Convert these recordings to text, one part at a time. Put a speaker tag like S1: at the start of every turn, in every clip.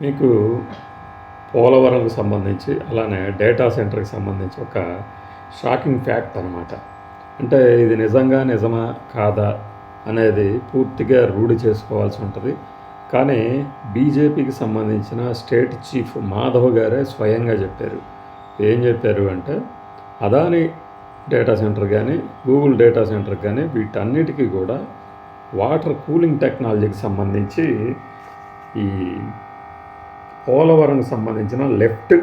S1: మీకు పోలవరంకు సంబంధించి అలానే డేటా సెంటర్కి సంబంధించి ఒక షాకింగ్ ఫ్యాక్ట్ అనమాట అంటే ఇది నిజంగా నిజమా కాదా అనేది పూర్తిగా రూఢి చేసుకోవాల్సి ఉంటుంది. కానీ బీజేపీకి సంబంధించిన స్టేట్ చీఫ్ మాధవ్ గారే స్వయంగా చెప్పారు. ఏం చెప్పారు అంటే అదాని డేటా సెంటర్ కానీ గూగుల్ డేటా సెంటర్ కానీ వీటన్నిటికీ కూడా వాటర్ కూలింగ్ టెక్నాలజీకి సంబంధించి ఈ పోలవరంకి సంబంధించిన లెఫ్ట్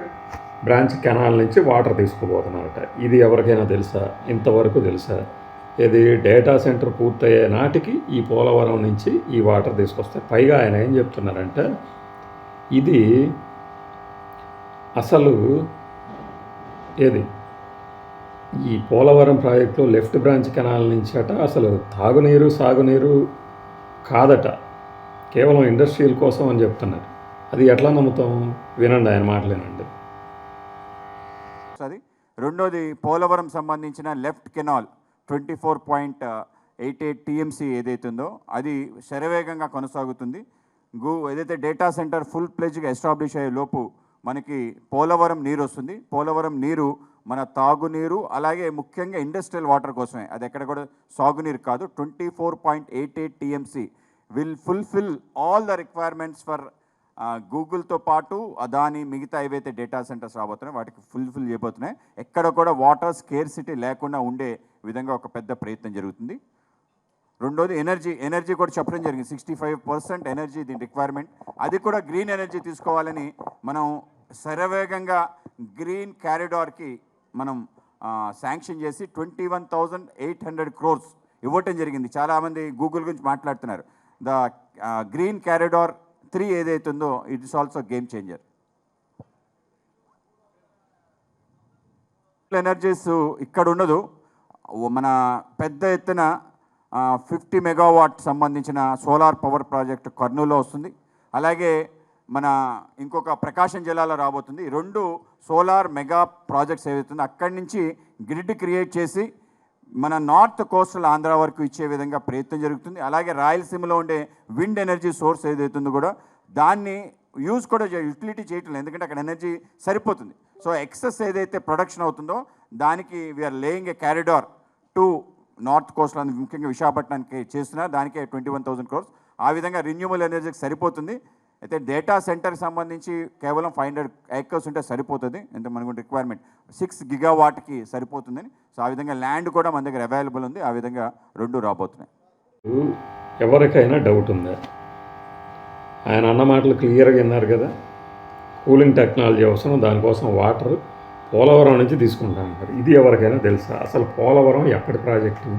S1: బ్రాంచ్ కెనాల్ నుంచి వాటర్ తీసుకుపోతున్నారట. ఇది ఎవరికైనా తెలుసా? ఇంతవరకు తెలుసా? ఇది డేటా సెంటర్ పూర్తయ్యే నాటికి ఈ పోలవరం నుంచి ఈ వాటర్ తీసుకొస్తాయి పైగా ఆయన ఏం చెప్తున్నారంటే ఇది అసలు ఏది? ఈ Polavaram project left branch canal నుంచి అట అసలు తాగునీరు సాగునీరు కాదట. కేవలం ఇండస్ట్రియల్ కోసం అని చెప్తున్నారు. అది ఎట్లా నమ్ముతాం వినండి ఆయన మాటలేనండి.
S2: అది రెండోది పోలవరం సంబంధించిన left canal twenty four point eight eight TMC ఏదైతుందో అది శరవేగంగా కొనసాగుతుంది. గూ ఏదైతే డేటా సెంటర్ ఫుల్ ప్లేజ్గా ఎస్టాబ్లిష్ అయ్యే లోపు మనకి పోలవరం నీరు వస్తుంది. పోలవరం నీరు మన తాగునీరు అలాగే ముఖ్యంగా ఇండస్ట్రియల్ వాటర్ కోసమే. అది ఎక్కడ కూడా సాగునీరు కాదు. Twenty four point eight eight TMC will fulfil all the requirements for గూగుల్తో పాటు అదాని మిగతా ఏవైతే డేటా సెంటర్స్ రాబోతున్నాయి వాటికి ఫుల్ఫిల్ చేయబోతున్నాయి. ఎక్కడ కూడా వాటర్ స్కేర్సిటీ లేకుండా ఉండే విధంగా ఒక పెద్ద ప్రయత్నం జరుగుతుంది. రెండోది ఎనర్జీ ఎనర్జీ కూడా చెప్పడం జరిగింది. సిక్స్టీ ఫైవ్ పర్సెంట్ ఎనర్జీ దీని రిక్వైర్మెంట్. అది కూడా గ్రీన్ ఎనర్జీ తీసుకోవాలని మనం శరవేగంగా గ్రీన్ క్యారిడార్కి మనం శాంక్షన్ చేసి twenty one thousand eight hundred crores ఇవ్వటం జరిగింది. చాలామంది గూగుల్ గురించి మాట్లాడుతున్నారు. ద గ్రీన్ క్యారిడార్ త్రీ ఏదైతుందో it is also game changer energies ఇక్కడ ఉండదు మన పెద్ద ఎత్తున ఫిఫ్టీ మెగావాట్ సంబంధించిన సోలార్ పవర్ ప్రాజెక్ట్ కర్నూలులో వస్తుంది. అలాగే మన ఇంకొక ప్రకాశం జిల్లాలో రాబోతుంది. రెండు సోలార్ మెగా ప్రాజెక్ట్స్ ఏవైతుందో అక్కడి నుంచి గ్రిడ్ క్రియేట్ చేసి మన నార్త్ కోస్టల్ ఆంధ్ర వరకు ఇచ్చే విధంగా ప్రయత్నం జరుగుతుంది. అలాగే రాయలసీమలో ఉండే విండ్ ఎనర్జీ సోర్స్ ఏదైతుందో కూడా దాన్ని యూజ్ కూడా యూటిలిటీ చేయటం లేదు. ఎందుకంటే అక్కడ ఎనర్జీ సరిపోతుంది. సో ఎక్సెస్ ఏదైతే ప్రొడక్షన్ అవుతుందో దానికి we're laying a corridor to north కోస్ట్లో ముఖ్యంగా విశాఖపట్నానికి చేస్తున్నారు. దానికే ట్వంటీ వన్ థౌసండ్ క్రోర్స్ ఆ విధంగా రిన్యూవల్ ఎనర్జీకి సరిపోతుంది. అయితే డేటా సెంటర్కి సంబంధించి కేవలం ఫైవ్ హండ్రెడ్ ఏకర్స్ ఉంటే సరిపోతుంది. ఎంత మనకు రిక్వైర్మెంట్ సిక్స్ గిగావాట్కి సరిపోతుందని. సో ఆ విధంగా ల్యాండ్ కూడా మన దగ్గర అవైలబుల్ ఉంది. ఆ విధంగా రెండు రాబోతున్నాయి.
S1: ఎవరికైనా డౌట్ ఉందా? ఆయన అన్న మాటలు క్లియర్గా విన్నారు కదా. కూలింగ్ టెక్నాలజీ అవసరం దానికోసం వాటర్ పోలవరం నుంచి తీసుకుంటాను ఇది ఎవరికైనా తెలుసా? అసలు పోలవరం ఎప్పటి ప్రాజెక్టు?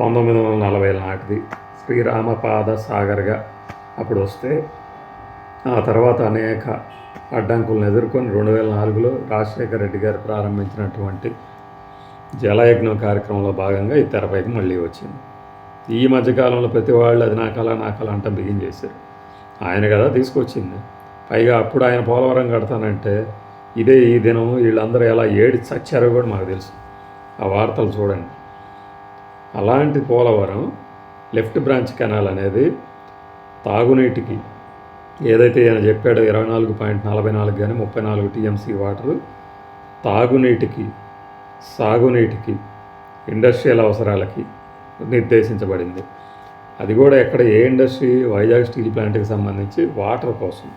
S1: పంతొమ్మిది వందల నలభై నాటిది. శ్రీరామపాద సాగర్గా. అప్పుడు వస్తే ఆ తర్వాత అనేక అడ్డంకులను ఎదుర్కొని రెండు వేల నాలుగులో రాజశేఖర రెడ్డి గారు ప్రారంభించినటువంటి జలయజ్ఞం కార్యక్రమంలో భాగంగా ఈ తెరపైకి మళ్ళీ వచ్చింది. ఈ మధ్యకాలంలో ప్రతి వాళ్ళు అది నా కళ నా కళ అంట బిగించేశారు ఆయన కదా తీసుకొచ్చింది. పైగా అప్పుడు ఆయన పోలవరం కడతానంటే ఇదే ఈ దినం వీళ్ళందరూ ఎలా ఏడి చచ్చారో కూడా మాకు తెలుసు. ఆ వార్తలు చూడండి. అలాంటి పోలవరం లెఫ్ట్ బ్రాంచ్ కెనాల్ అనేది తాగునీటికి ఏదైతే ఆయన చెప్పాడో ఇరవై నాలుగు పాయింట్ నలభై నాలుగు కానీ ముప్పై నాలుగు టీఎంసీ వాటరు తాగునీటికి సాగునీటికి ఇండస్ట్రియల్ అవసరాలకి నిర్దేశించబడింది. అది కూడా ఎక్కడ ఏ ఇండస్ట్రీ వైజాగ్ స్టీల్ ప్లాంట్కి సంబంధించి వాటర్ కోసం.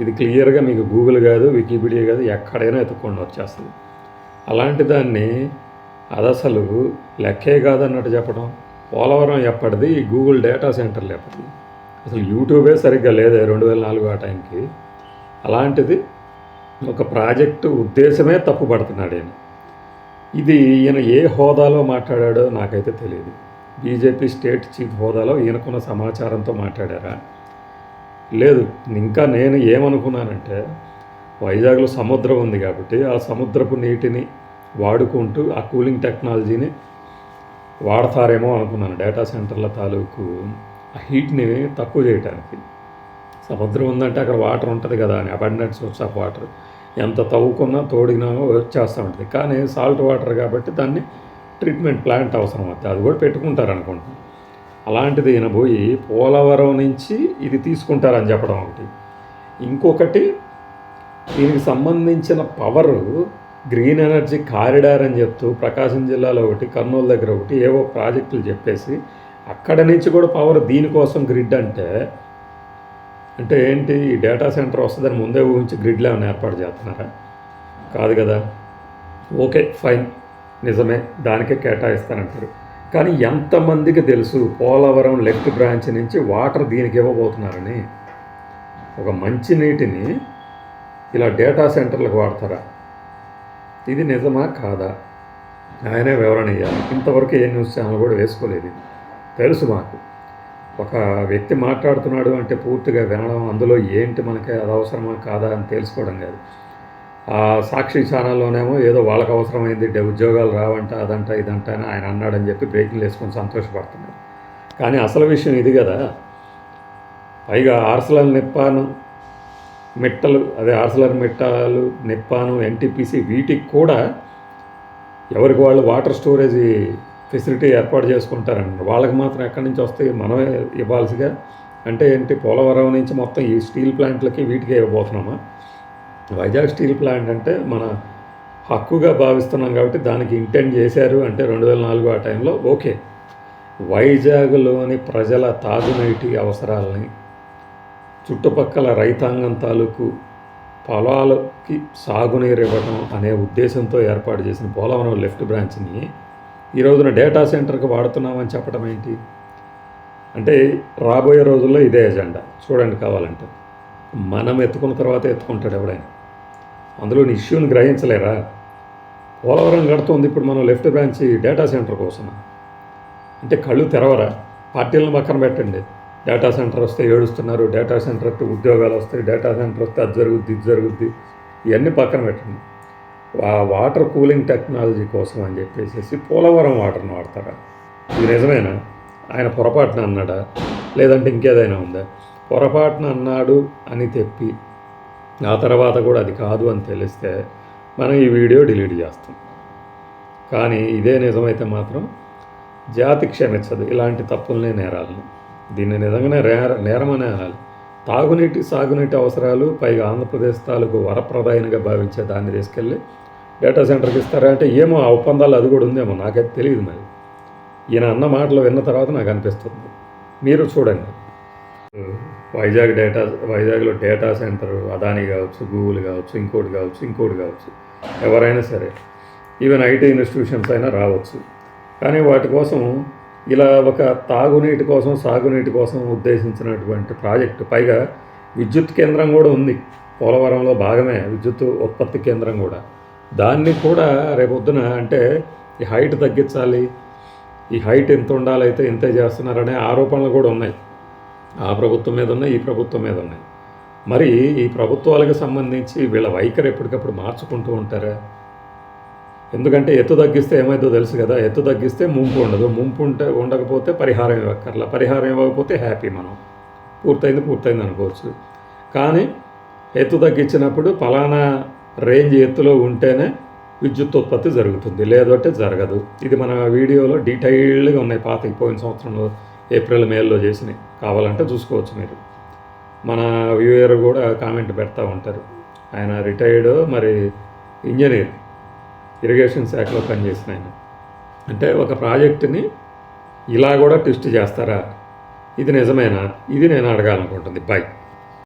S1: ఇది క్లియర్గా మీకు గూగుల్ కాదు వికీపీడియా కాదు ఎక్కడైనా ఎత్తుకొని వచ్చేస్తుంది. అలాంటి దాన్ని అది అసలు లెక్కే కాదన్నట్టు చెప్పడం పోలవరం ఎప్పటిది గూగుల్ డేటా సెంటర్లు ఎప్పటిది? అసలు యూట్యూబే సరిగ్గా లేదు రెండు వేల నాలుగు ఆ టైంకి. అలాంటిది ఒక ప్రాజెక్టు ఉద్దేశమే తప్పుపడుతున్నాడు ఆయన ఇది ఈయన ఏ హోదాలో మాట్లాడాడో నాకైతే తెలియదు బీజేపీ స్టేట్ చీఫ్ హోదాలో ఈయనకున్న సమాచారంతో మాట్లాడారా? లేదు ఇంకా నేను ఏమనుకున్నానంటే వైజాగ్లో సముద్రం ఉంది కాబట్టి ఆ సముద్రపు నీటిని వాడుకుంటూ ఆ కూలింగ్ టెక్నాలజీని వాడతారేమో అనుకున్నాను. డేటా సెంటర్ల తాలూకు ఆ హీట్ని తక్కువ చేయడానికి సముద్రం ఉందంటే అక్కడ వాటర్ ఉంటుంది కదా అని అబండెన్స్ సోర్స్ ఆఫ్ వాటర్. ఎంత తవ్వుకున్నా తోడినా వచ్చేస్తూ ఉంటుంది. కానీ సాల్ట్ వాటర్ కాబట్టి దాన్ని ట్రీట్మెంట్ ప్లాంట్ అవసరం అవుతుంది అది కూడా పెట్టుకుంటారు అనుకుంటున్నాను అలాంటిది ఈయన పోయి పోలవరం నుంచి ఇది తీసుకుంటారని చెప్పడం ఒకటి. ఇంకొకటి దీనికి సంబంధించిన పవరు గ్రీన్ ఎనర్జీ కారిడార్ అని చెప్తూ ప్రకాశం జిల్లాలో ఒకటి కర్నూలు దగ్గర ఒకటి ఏవో ప్రాజెక్టులు చెప్పేసి అక్కడ నుంచి కూడా పవర్ దీనికోసం గ్రిడ్ అంటే అంటే ఏంటి? ఈ డేటా సెంటర్ వస్తుందని ముందే ఊహించి గ్రిడ్లో ఏమైనా ఏర్పాటు చేస్తున్నారా? కాదు కదా. Okay fine. నిజమే. దానికే కేటాయిస్తానంటారు. కానీ ఎంతమందికి తెలుసు? పోలవరం లెఫ్ట్ బ్రాంచ్ నుంచి వాటర్ దీనికి ఇవ్వబోతున్నారని. ఒక మంచి నీటిని ఇలా డేటా సెంటర్లకు వాడతారా? ఇది నిజమా? కాదా? ఆయనే వివరణ ఇవ్వాలి ఇంతవరకు ఏ న్యూస్ ఛానల్ కూడా వేసుకోలేదు. తెలుసు మాకు. ఒక వ్యక్తి మాట్లాడుతున్నాడు అంటే పూర్తిగా వినడం అందులో ఏంటి మనకి అది అవసరమా కాదా అని తెలుసుకోవడం కాదు. ఆ సాక్షి ఛానల్లోనేమో ఏదో వాళ్ళకి అవసరమైంది ఉద్యోగాలు రావంట అదంట ఇదంట అని ఆయన అన్నాడని చెప్పి బ్రేకింగ్ వేసుకొని సంతోషపడుతున్నారు కానీ అసలు విషయం ఇది కదా. పైగా ఆర్సలర్ నిప్పాను మిట్టలు అదే ఆర్సలర్ మిట్టాలు నిప్పాను ఎన్టీపీసీ వీటికి కూడా ఎవరికి వాళ్ళు వాటర్ స్టోరేజీ ఫెసిలిటీ ఏర్పాటు చేసుకుంటారండి వాళ్ళకి మాత్రం ఎక్కడి నుంచి వస్తాయి మనమే ఇవ్వాల్సిగా. అంటే ఏంటి పోలవరం నుంచి మొత్తం ఈ స్టీల్ ప్లాంట్లకి వీటికే ఇవ్వబోతున్నామా? వైజాగ్ స్టీల్ ప్లాంట్ అంటే మన హక్కుగా భావిస్తున్నాం కాబట్టి దానికి ఇంటెండ్ చేశారు అంటే రెండు వేల నాలుగు ఆ టైంలో ఓకే. వైజాగ్లోని ప్రజల తాగునీటి అవసరాలని చుట్టుపక్కల రైతాంగం తాలూకు పొలాలకి సాగునీరు ఇవ్వడం అనే ఉద్దేశంతో ఏర్పాటు చేసిన పోలవరం లెఫ్ట్ బ్రాంచ్ని ఈ రోజున డేటా సెంటర్కి వాడుతున్నామని చెప్పడం ఏంటి? అంటే రాబోయే రోజుల్లో ఇదే ఎజెండా. చూడండి కావాలంటే. మనం ఎత్తుకున్న తర్వాత ఎత్తుకుంటాడు ఎవడైనా. అందులో ఇష్యూని గ్రహించలేరా? పోలవరం కడుతుంది ఇప్పుడు మనం లెఫ్ట్ బ్రాంచ్ డేటా సెంటర్ కోసం అంటే కళ్ళు తెరవరా? పార్టీలను పక్కన పెట్టండి. డేటా సెంటర్ వస్తే ఏడుస్తున్నారు డేటా సెంటర్ వస్తే ఉద్యోగాలు వస్తాయి డేటా సెంటర్ వస్తే అది జరుగుద్ది ఇది జరుగుద్ది ఇవన్నీ పక్కన పెట్టండి. ఆ వాటర్ కూలింగ్ టెక్నాలజీ కోసం అని చెప్పేసి పోలవరం వాటర్ని వాడతారా? ఇది నిజమేనా? ఆయన పొరపాటున అన్నాడా? లేదంటే ఇంకేదైనా ఉందా? పొరపాటున అన్నాడు అని తెప్పి ఆ తర్వాత కూడా అది కాదు అని తెలిస్తే మనం ఈ వీడియో డిలీట్ చేస్తాం. కానీ ఇదే నిజమైతే మాత్రం జాతి క్షమించదు. ఇలాంటి తప్పులనే నేరాలను దీన్ని నిజంగానే నేర నేరమనే అనాలి. తాగునీటి సాగునీటి అవసరాలు పైగా ఆంధ్రప్రదేశ్ తాలూకు వరప్రదాయనిగా భావించే దాన్ని తీసుకెళ్ళి డేటా సెంటర్కి ఇస్తారా అంటే ఏమో ఆ ఒప్పందాలు అది కూడా ఉందేమో నాకైతే తెలియదు మరి. ఈయన అన్న మాటలు విన్న తర్వాత నాకు అనిపిస్తుంది. మీరు చూడండి. వైజాగ్ డేటా వైజాగ్లో డేటా సెంటర్ అదాని కావచ్చు గూగుల్ కావచ్చు ఇంకోటి కావచ్చు ఇంకోటి కావచ్చు ఎవరైనా సరే. ఈవెన్ ఐటీ ఇన్స్టిట్యూషన్స్ అయినా రావచ్చు. కానీ వాటి కోసం ఇలా ఒక తాగునీటి కోసం సాగునీటి కోసం ఉద్దేశించినటువంటి ప్రాజెక్టు. పైగా విద్యుత్ కేంద్రం కూడా ఉంది. పోలవరంలో భాగమే విద్యుత్ ఉత్పత్తి కేంద్రం కూడా. దాన్ని కూడా రేపొద్దున అంటే ఈ హైట్ తగ్గించాలి. ఈ హైట్ ఎంత ఉండాలైతే ఇంతే చేస్తున్నారనే ఆరోపణలు కూడా ఉన్నాయి. ఆ ప్రభుత్వం మీద ఉన్నాయి ఈ ప్రభుత్వం మీద ఉన్నాయి. మరి ఈ ప్రభుత్వాలకు సంబంధించి వీళ్ళ వైఖరి ఎప్పటికప్పుడు మార్చుకుంటూ ఉంటారా? ఎందుకంటే ఎత్తు తగ్గిస్తే ఏమైందో తెలుసు కదా ఎత్తు తగ్గిస్తే ముంపు ఉండదు. ముంపు ఉంటే ఉండకపోతే పరిహారం ఇవ్వక్కర్లా. పరిహారం ఇవ్వకపోతే హ్యాపీ మనం. పూర్తయింది పూర్తయింది అనుకోవచ్చు. కానీ ఎత్తు తగ్గించినప్పుడు ఫలానా రేంజ్ ఎత్తులో ఉంటేనే విద్యుత్ ఉత్పత్తి జరుగుతుంది. లేదంటే జరగదు. ఇది మన వీడియోలో డీటెయిల్డ్గా ఉన్నాయి పాత పోయిన సంవత్సరంలో ఏప్రిల్ మేలో చేసినాయి కావాలంటే చూసుకోవచ్చు మీరు. మన వ్యూయర్ కూడా కామెంట్ పెడతా ఉంటారు. ఆయన రిటైర్డ్ మరి ఇంజనీర్. ఇరిగేషన్ శాఖలో పనిచేసిన ఆయన. అంటే ఒక ప్రాజెక్టుని ఇలా కూడా ట్విస్ట్ చేస్తారా? ఇది నిజమేనా? ఇది నేను అడగాలనుకుంటుంది. బాయ్